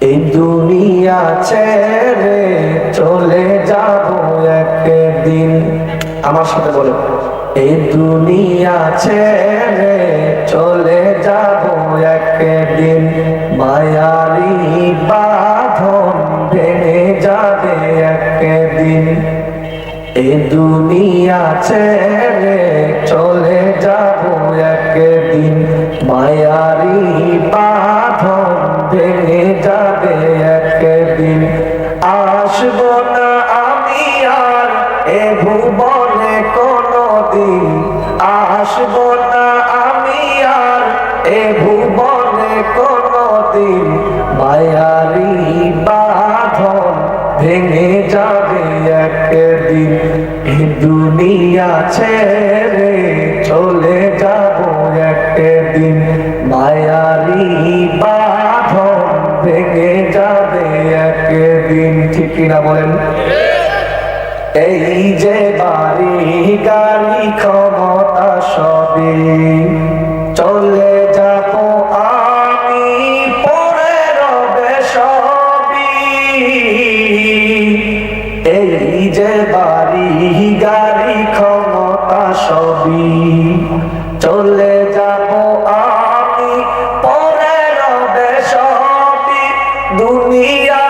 এই দুনিয়া ছেড়ে চলে যাব একদিন। আমার সাথে বলো। এই দুনিয়া ছেড়ে চলে যাব একদিন। মায়ারি বাঁধন ভেঙে যাবে একদিন। এই দুনিয়া ছেড়ে চলে যাব একদিন। মায়ারি বাঁধন এ ভুবনে কোনো দিন আসব না আমি আর। এ ভুবনে কোনো দিন মায়ারি বাঁধন ভেঙে যাবে একদিন। এই দুনিয়া ছেড়ে চলে যাব একদিন। মায়ারি বাঁধন ভেঙে যাবে একদিন। ঠিক কিনা বলেন? এই যে বাড়ি, গাড়ি ক্ষমতা সবই চলে যাব আমি, পরে রবে সবই। এই যে বাড়ি, গাড়ি ক্ষমতা সবই চলে যাব আমি, পরে রবে সবই। দুনিয়ার